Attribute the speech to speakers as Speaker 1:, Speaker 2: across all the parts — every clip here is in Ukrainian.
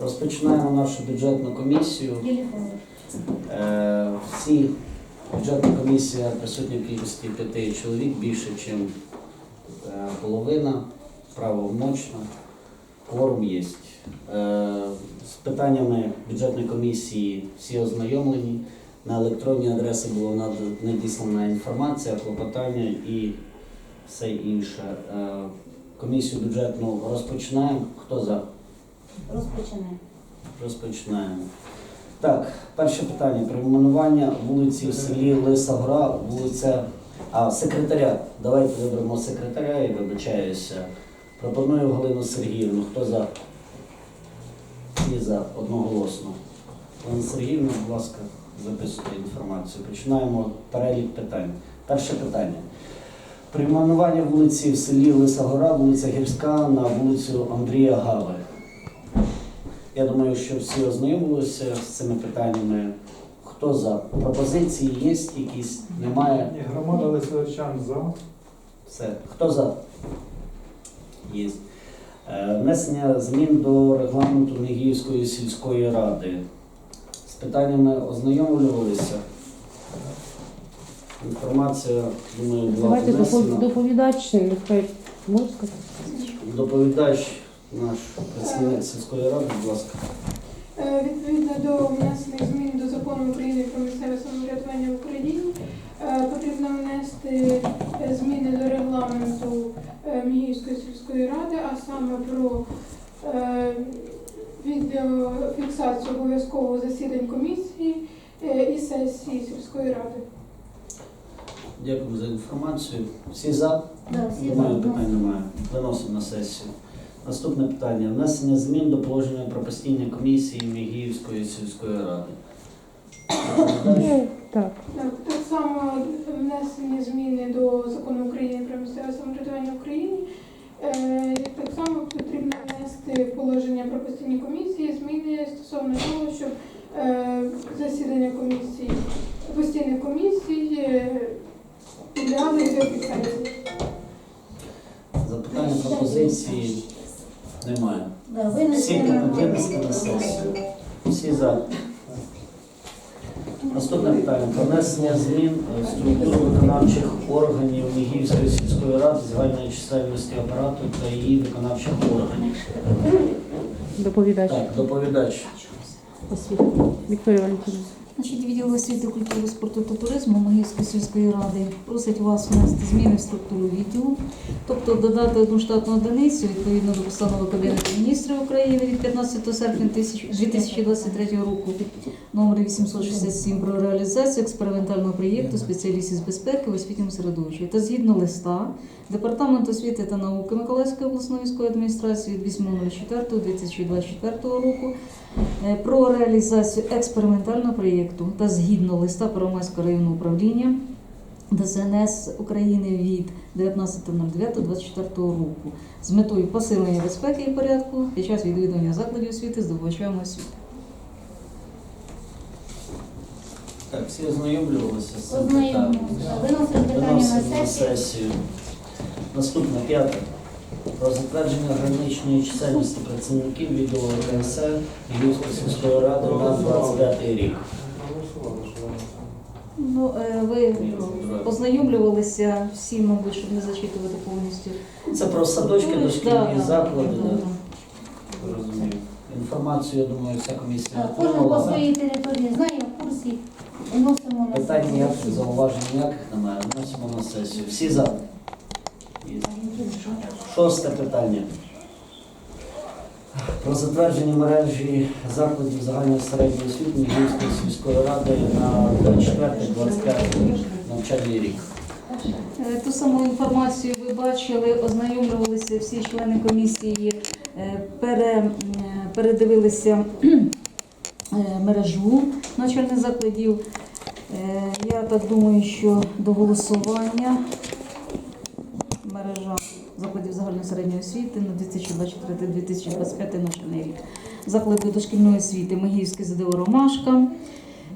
Speaker 1: Розпочинаємо нашу бюджетну комісію. Е, Всі бюджетна комісія присутня кількості п'яти чоловік, більше, ніж половина, правомочна, кворум є. Е, З питаннями бюджетної комісії всі ознайомлені. На електронні адреси була над- надіслана інформація, клопотання і все інше. Е, Комісію бюджетну розпочинаємо. Хто за?
Speaker 2: Розпочинаємо.
Speaker 1: Розпочинаємо. Так, перше питання. Перейменування вулиці в селі Лиса Гора, вулиця. А, секретаря. Давайте виберемо секретаря і вибачаюся. Пропоную Галину Сергіївну. Хто за? Всі за одноголосно. Галина Сергіївна, будь ласка, записуйте інформацію. Починаємо перелік питань. Перше питання. Перейменування вулиці в селі Лиса Гора, вулиця Гірська на вулицю Андрія Гави. Я думаю, що всі ознайомилися з цими питаннями. Хто за? Пропозиції є якісь? Немає?
Speaker 3: Ні, громада Лисовичан за.
Speaker 1: Все. Хто за? Є. Е, Внесення змін до регламенту Негіївської сільської ради. З питаннями ознайомлювалися. Інформація, думаю, була
Speaker 4: Давайте допов-
Speaker 1: внесена.
Speaker 4: доповідач, нехай можна сказати.
Speaker 1: Доповідач наш представник сільської ради, будь ласка.
Speaker 5: Е, Відповідно до внесених змін до закону України про місцеве самоврядування в Україні е, потрібно внести е, зміни до регламенту Мігівської сільської ради, а саме про відеофіксацію обов'язкового засідань комісії і сесії сільської ради.
Speaker 1: Дякую за інформацію. Всі за?
Speaker 2: Да, всі
Speaker 1: Немає
Speaker 2: за.
Speaker 1: питань немає. Виносимо на сесію. Наступне питання. Внесення змін до положення про постійні комісії Мігіївської сільської ради.
Speaker 4: Так.
Speaker 5: Так, так само внесені зміни до закону України про місцеве самоврядування в Україні. Е, Так само потрібно внести в положення про постійні комісії зміни стосовно того, щоб е, засідання комісій, постійних комісій підлягали відеофіксації.
Speaker 1: Запитання, пропозиції немає.
Speaker 2: Да,
Speaker 1: Всі
Speaker 2: винести на
Speaker 1: винести на сесію. Всі за. Наступне питання. Про внесення змін в структуру виконавчих органів Мігіївської сільської ради загальної чисельності апарату та її виконавчих органів.
Speaker 4: Доповідач.
Speaker 1: Так, доповідач.
Speaker 4: Освіта. Вікторія Валентинівна.
Speaker 6: Значить, відділ освіти, культури, спорту та туризму Могильської сільської ради просить вас внести зміни в структуру відділу, тобто додати одну штатну одиницю відповідно до постанови Кабінету міністрів України від 15 серпня 2023 року номер 867 про реалізацію експериментального проєкту спеціалістів з безпеки в освітньому середовищі. Та згідно листа Департаменту освіти та науки Миколаївської обласної військової адміністрації від 8.04.2024 року про реалізацію експериментального проєкту та згідно листа Первомайського районного управління ДСНС України від 19.09.24 року з метою посилення безпеки і порядку під час відвідування закладів освіти з здобувачами освіти.
Speaker 1: Так, всі ознайомлювалися з цим питанням.
Speaker 2: Питання на сесію.
Speaker 1: Наступне п'яте. Про затвердження граничної чисельності працівників відділу РКСР Львівської сільської ради на 25 рік.
Speaker 6: Ну, е, ви ознайомлювалися всі, мабуть, щоб не зачитувати повністю.
Speaker 1: Це про садочки, дошкільні
Speaker 6: Да, да.
Speaker 1: заклади.
Speaker 6: Да,
Speaker 1: да?
Speaker 6: да.
Speaker 1: Розумію. Інформацію, я думаю, вся комісія
Speaker 2: Кожен по
Speaker 1: отримала.
Speaker 2: своїй території знає в курсі. Виносимо на
Speaker 1: Питань ніяких, зауважень ніяких немає. Вносимо на сесію. Всі за. Шосте питання. Про затвердження мережі закладів загальної середньої освіти Мігрівської сільської ради на 24-25 навчальний рік.
Speaker 6: Е, Ту саму інформацію ви бачили, ознайомлювалися всі члени комісії, е, пере, передивилися е, мережу навчальних закладів. Я так думаю, що до голосування мережа закладів загальної середньої освіти на 2024-2025 навчальний рік. Заклади дошкільної освіти Могилівське ЗДО Ромашка,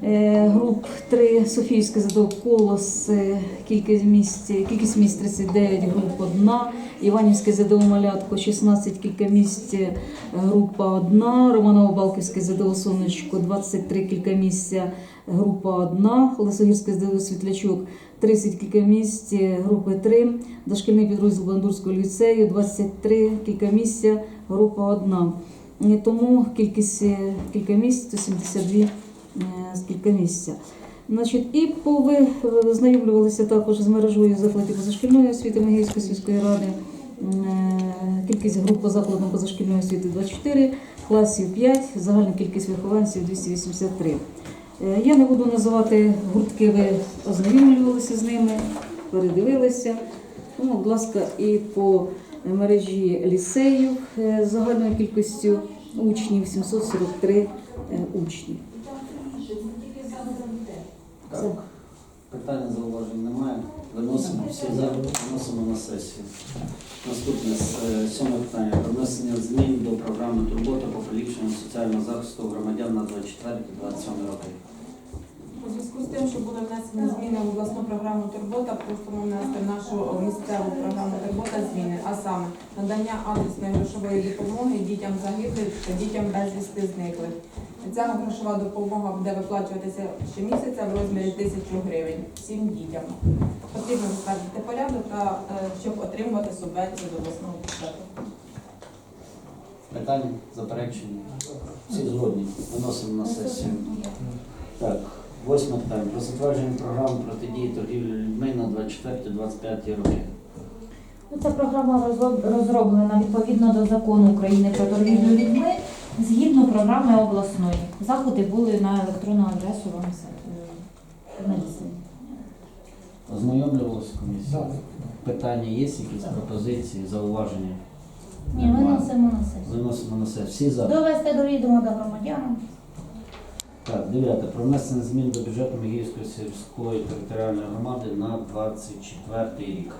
Speaker 6: Груп 3 Софіївське ЗДО Колос, е, кількість місць, кількість місць 39, груп 1. Іванівське ЗДО Малятко 16, кілька місць, е, група 1. Романово-Балківське ЗДО Сонечко 23, кілька місць, група 1. Лисогірське ЗДО Світлячок 30 кілька місць, е, групи 3. Дошкільний підрозділ Бандурського ліцею 23, кілька місць, група 1. Тому кількість е, кілька місць 172 е, з кілька місця. Значить, і по ви е, також з мережою закладів позашкільної освіти Могилівської сільської ради. Е, Кількість груп по закладам позашкільної освіти 24, класів 5, загальна кількість вихованців 283. Е, Я не буду називати гуртки, ви ознайомлювалися з ними, передивилися. Тому, будь ласка, і по мережі ліцеїв е, загальною кількістю учнів 743 е, учні.
Speaker 1: Так. Питання зауважень немає. Виносимо всі за, виносимо на сесію. Наступне сьоме питання. Про внесення змін до програми турбота по поліпшенню соціального захисту громадян на 24-27 роки.
Speaker 7: У зв'язку з тим, що були внесені зміни в обласну програму Турбота, просимо внести нашу місцеву програму Турбота зміни, а саме надання адресної грошової допомоги дітям загиблих та дітям безвісти зниклих. Ця грошова допомога буде виплачуватися щомісяця в розмірі тисячі гривень всім дітям. Потрібно затвердити порядок та е, щоб отримувати субвенцію до обласного бюджету.
Speaker 1: Питання, заперечення? Всі згодні. Виносимо на сесію. Так, восьме питання. Про затвердження програми протидії торгівлі людьми на 24-25 роки.
Speaker 2: Ну, Ця програма розроблена відповідно до закону України про торгівлю людьми згідно програми обласної. Заходи були на електронну адресу вам е, надіслані.
Speaker 1: Ознайомлювалися комісія? Питання є, якісь пропозиції, зауваження?
Speaker 2: Ні, виносимо на сесію.
Speaker 1: Виносимо на сесію. Всі за.
Speaker 2: Довести до відома до громадян.
Speaker 1: Так, дев'яте. Про внесення змін до бюджету Мігівської сільської територіальної громади на 24 рік.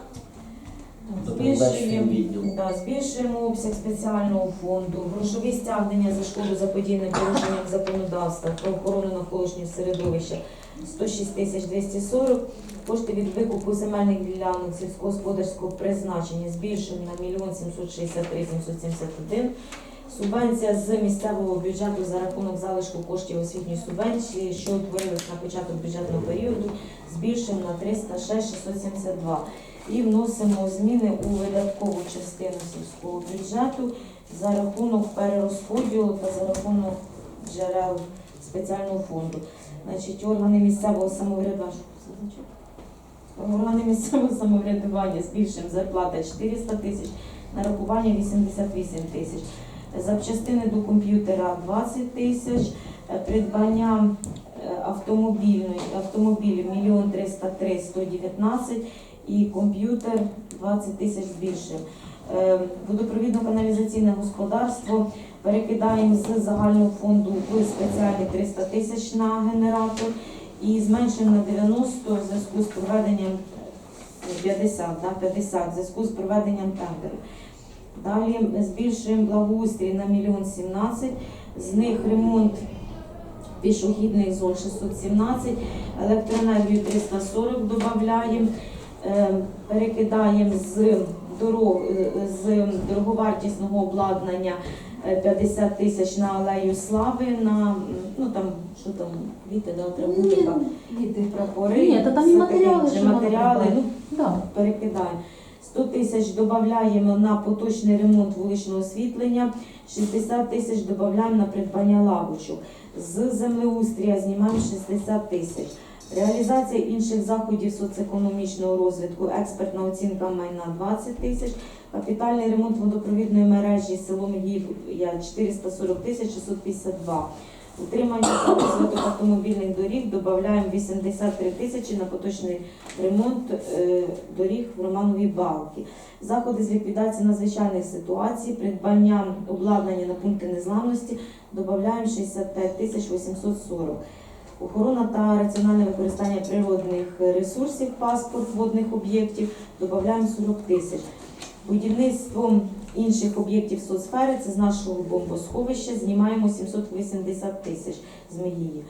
Speaker 1: Доповідач відділ.
Speaker 8: Да, збільшуємо обсяг спеціального фонду, грошові стягнення за шкоду заподіяним порушенням законодавства про охорону навколишнього середовища 106 тисяч 240, кошти від викупу земельних ділянок сільськогосподарського призначення збільшуємо на 1 763 771, Субвенція з місцевого бюджету за рахунок залишку коштів освітньої субвенції, що утворились на початок бюджетного періоду, збільшуємо на 306 672 і вносимо зміни у видаткову частину сільського бюджету за рахунок перерозподілу та за рахунок джерел спеціального фонду. Значить, органи місцевого самоврядування. Органи місцевого самоврядування збільшуємо зарплата 400 тисяч, нарахування 88 тисяч. Запчастини до комп'ютера 20 тисяч, е, придбання е, автомобільної автомобілів 1 303 119 і комп'ютер 20 тисяч збільшуємо. Е, Водопровідно-каналізаційне господарство перекидаємо з загального фонду в спеціальний 300 тисяч на генератор і зменшуємо на 90 в зв'язку з проведенням е, 50, да, 50 в зв'язку з проведенням тендеру. Далі збільшуємо благоустрій на 1 17 з них ремонт пішохідних зон 617, електроенергію 340 додаємо, Е, перекидаємо з дорог е, з дороговартісного обладнання е, 50 тисяч на алею слави, на ну там що там квіти, да, атрибутика, прапори,
Speaker 2: Ні, та там і матеріали,
Speaker 8: матеріали.
Speaker 2: матеріали. Да.
Speaker 8: перекидаємо. 100 тисяч додаємо на поточний ремонт вуличного освітлення, 60 тисяч додаємо на придбання лавочок. З землеустрія знімаємо 60 тисяч. Реалізація інших заходів соціоекономічного розвитку, експертна оцінка майна 20 тисяч, капітальний ремонт водопровідної мережі село Мегія 440 тисяч 652. Утримання та розвиток автомобільних доріг додаємо 83 тисячі на поточний ремонт е, доріг в Романовій Балки. Заходи з ліквідації надзвичайних ситуацій, придбання обладнання на пункти незламності додаємо 65 тисяч 840. Охорона та раціональне використання природних ресурсів, паспорт водних об'єктів додаємо 40 тисяч. Будівництвом інших об'єктів соцсфери, це з нашого бомбосховища, знімаємо 780 тисяч з Мегії.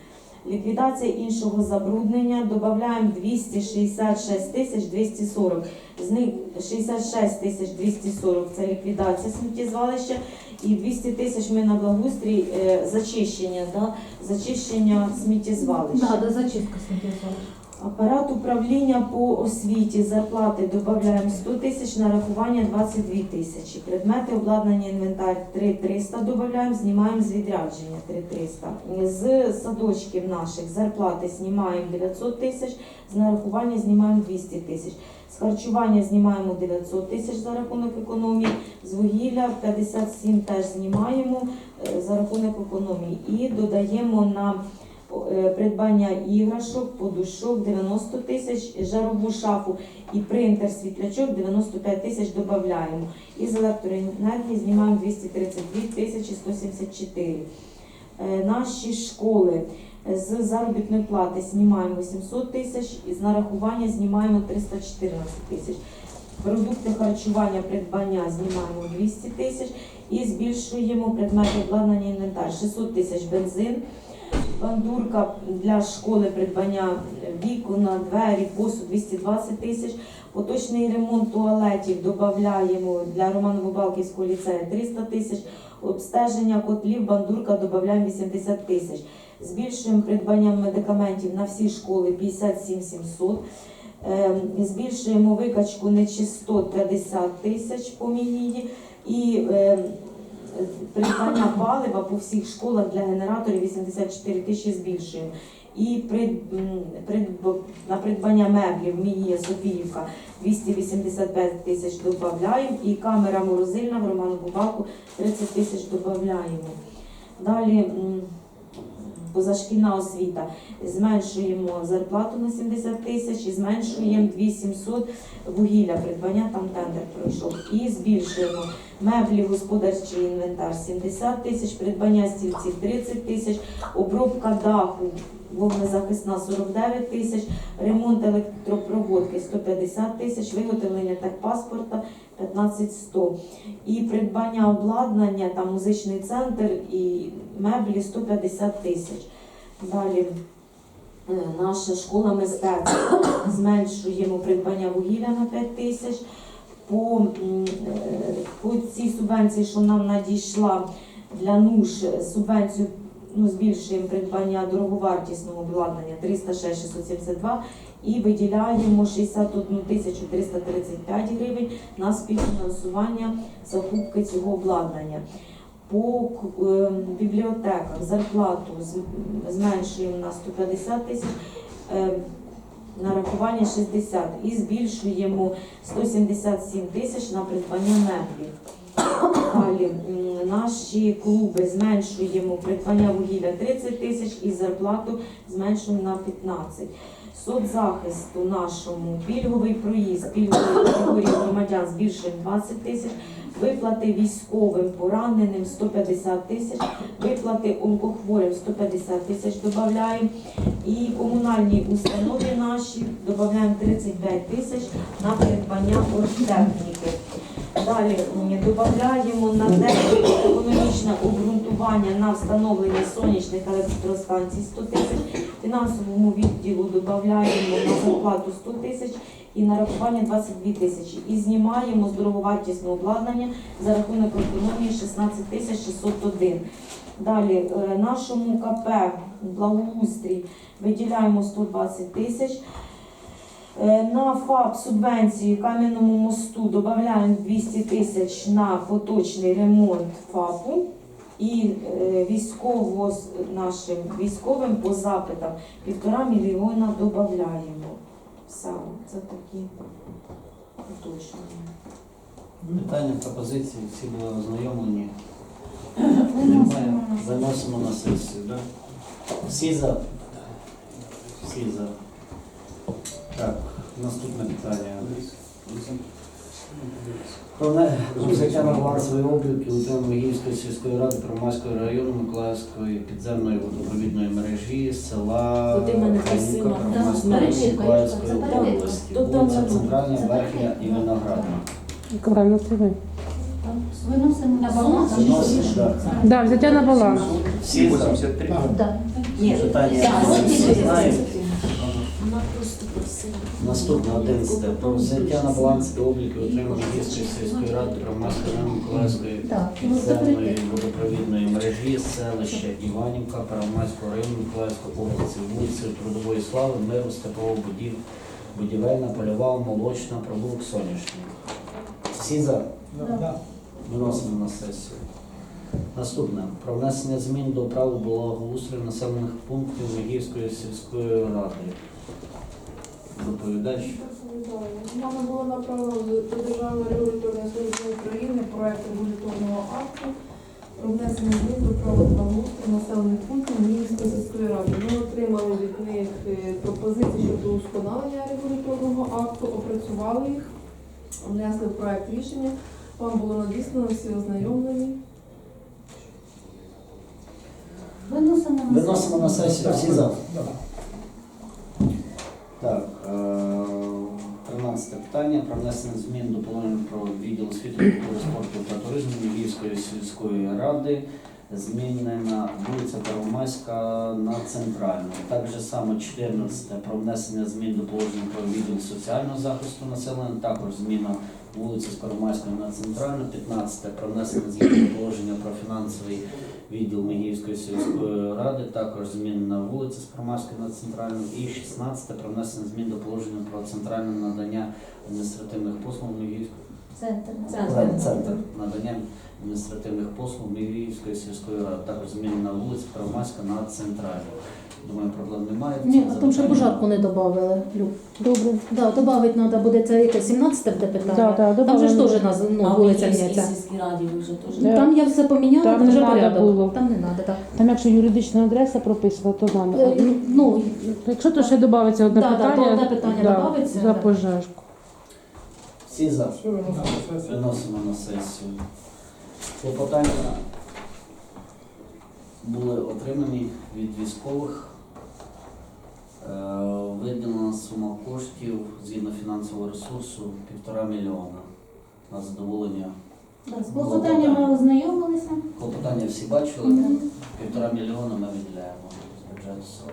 Speaker 8: Ліквідація іншого забруднення додаємо 266 тисяч 240. З них 66 тисяч 240 це ліквідація сміттєзвалища і 200 тисяч ми на благоустрій е, зачищення, да, зачищення сміттєзвалища.
Speaker 2: Да, до зачистка сміттєзвалища.
Speaker 8: Апарат управління по освіті, зарплати додаємо 100 тисяч, нарахування 22 тисячі. Предмети обладнання інвентар 3 300 додаємо, знімаємо з відрядження 3 300. З садочків наших зарплати знімаємо 900 тисяч, з нарахування знімаємо 200 тисяч. З харчування знімаємо 900 тисяч за рахунок економії, з вугілля 57 теж знімаємо е, за рахунок економії. І додаємо на придбання іграшок, подушок 90 тисяч, жарову шафу і принтер світлячок 95 тисяч додаємо. І з електроенергії знімаємо 232 тисячі 174. Е, Наші школи е, з заробітної плати знімаємо 800 тисяч з нарахування знімаємо 314 тисяч. Продукти харчування, придбання знімаємо 200 тисяч і збільшуємо предмети обладнання інвентар 600 тисяч бензин, бандурка для школи придбання вікон, двері, посуд 220 тисяч. Поточний ремонт туалетів додаємо для Романово-Балківського ліцею 300 тисяч. Обстеження котлів, бандурка додаємо 80 тисяч. Збільшуємо придбання медикаментів на всі школи 57 700. Ем, Збільшуємо викачку нечистот 50 тисяч по Мінії і ем, придбання палива по всіх школах для генераторів 84 тисячі збільшуємо. І прид, м, придб- на придбання меблів Мія Софіївка 285 тисяч додаємо і камера морозильна в Романову Балку 30 тисяч додаємо. Далі позашкільна освіта. Зменшуємо зарплату на 70 тисяч і зменшуємо 2700 вугілля, придбання там тендер пройшов. І збільшуємо меблі, господарчий інвентар 70 тисяч, придбання стільців 30 тисяч, обробка даху вогнезахисна 49 тисяч, ремонт електропроводки 150 тисяч, виготовлення техпаспорта 15100. І придбання обладнання, там музичний центр і меблі 150 тисяч. Далі е, наша школа мистецтв зменшуємо придбання вугілля на 5 тисяч. По, е, по цій субвенції, що нам надійшла для НУШ, е, субвенцію ну, збільшуємо придбання дороговартісного обладнання 306 672 і виділяємо 61 тисячу 335 гривень на співфінансування закупки цього обладнання. По е, бібліотеках зарплату зменшуємо на 150 тисяч, е, нарахування 60 і збільшуємо 177 тисяч на придбання меблів. Далі наші клуби зменшуємо придбання вугілля 30 тисяч і зарплату зменшуємо на 15. Соцзахисту нашому пільговий проїзд, пільгової категорії громадян збільшуємо 20 тисяч, виплати військовим пораненим 150 тисяч, виплати онкохворим 150 тисяч додаємо. І комунальні установи наші додаємо 35 тисяч на придбання оргтехніки. Далі додаємо на економічне обґрунтування на встановлення сонячних електростанцій 100 тисяч, фінансовому відділу додаємо на зарплату 100 тисяч і на рахування 22 тисячі. І знімаємо з дороговартісного обладнання за рахунок економії 16 тисяч 601. Далі е, нашому КП благоустрій виділяємо 120 тисяч. Е, На ФАП субвенцію Кам'яному мосту додаємо 200 тисяч на поточний ремонт ФАПу. І е, військово нашим військовим по запитам півтора мільйона додаємо. Все, це такі уточнення.
Speaker 1: Питання, пропозиції, всі були ознайомлені. Немає. Заносимо на сесію, так? Всі за? Всі за. Так, наступне питання. Про не- про взяття на балансовий облік і утримання Мігівської сільської ради Первомайського району Миколаївської підземної водопровідної мережі села
Speaker 8: і мене просила.
Speaker 1: Миколаївської області,
Speaker 8: Тут там
Speaker 1: вулиця. Центральна, Верхня і Виноградна.
Speaker 4: Це ви.
Speaker 2: Виносимо на баланс.
Speaker 1: Виносимо, так.
Speaker 4: Да, взяття на баланс.
Speaker 1: Всі за.
Speaker 2: Да.
Speaker 8: Ні,
Speaker 1: Питання
Speaker 8: так,
Speaker 1: всі знають. Наступне 11. Про взяття на баланс та обліку отримання Київської сільської ради Первомайської району Миколаївської
Speaker 2: Так, ну,
Speaker 1: підземної водопровідної мережі селища Іванівка Первомайського району Миколаївської області, вулиці Трудової Слави, Миру, Степового будів, будівельна, польова, молочна, провулок Сонячний. Всі за? Виносимо на сесію. Наступне. Про внесення змін до правил благоустрою населених пунктів Мегівської сільської ради. Доповідач.
Speaker 9: Нами було направлено до Державної регуляторної служби України проект регуляторного акту про внесення змін до правил благоустрою населених пунктів Мінської сільської ради. Ми отримали від них е, пропозиції щодо усконалення регуляторного акту, опрацювали їх, внесли в проект рішення. Вам було надіслано всі ознайомлені.
Speaker 2: Виносимо на
Speaker 1: Виносимо на сесію. Всі за? Так, 13 питання про внесення змін до положення про відділ освіти, культури, спорту та туризму Львівської сільської ради. Змінена вулиця Первомайська на центральну. Так же само 14 про внесення змін до положення про відділ соціального захисту населення. Також зміна вулиці з Первомайської на центральну. 15 про внесення змін до положення про фінансовий відділ Мегіївської сільської ради, також зміни на вулиці з Промарської на центральну і 16 про внесення змін до положення про центральне надання адміністративних послуг Мегіївської
Speaker 2: Центр.
Speaker 8: Центр.
Speaker 1: центр надання адміністративних послуг Мегіївської сільської ради, також зміни на вулиці Промарська на центральну. Думаю, проблем немає.
Speaker 6: Ні, а там ще пожарку не додавали, Люб.
Speaker 4: Добре.
Speaker 6: Да, добавити треба буде це яке 17 буде питання.
Speaker 4: Да, да,
Speaker 6: там же ж
Speaker 4: добавимо.
Speaker 6: теж наз- ну,
Speaker 8: А
Speaker 6: вулиця міняється.
Speaker 8: раді вже теж.
Speaker 4: Да.
Speaker 6: Там я все поміняла,
Speaker 4: Там
Speaker 6: там,
Speaker 4: не
Speaker 6: вже
Speaker 4: надо
Speaker 6: порядок.
Speaker 4: було.
Speaker 6: Там не треба, так.
Speaker 4: Там якщо юридична адреса прописана, то нам.
Speaker 6: Е, Ну,
Speaker 4: Якщо то ще додається одне
Speaker 6: Да, да,
Speaker 4: питання,
Speaker 6: то одне питання
Speaker 4: да,
Speaker 6: добавиться,
Speaker 4: за
Speaker 6: да.
Speaker 4: пожежку.
Speaker 1: Всі за.
Speaker 3: Все, виносимо на сесію.
Speaker 1: Виносимо на сесію. Клопотання були отримані від військових. Е, Виділена сума коштів згідно фінансового ресурсу півтора мільйона на задоволення.
Speaker 2: Так, З клопотаннями ознайомилися.
Speaker 1: Клопотання всі бачили. Півтора мільйона ми виділяємо з бюджету села.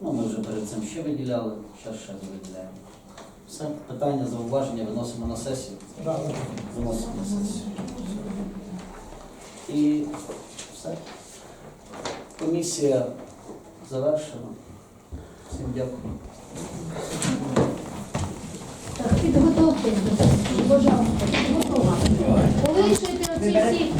Speaker 1: Ну, ми вже перед цим ще виділяли, зараз ще виділяємо. Все, питання, зауваження виносимо на сесію. Виносимо на сесію. І все. Комісія завершена. Всім дякую.
Speaker 2: Так, підготовтесь до сесії. Бажано, підготовтесь. Полишуйте оці всі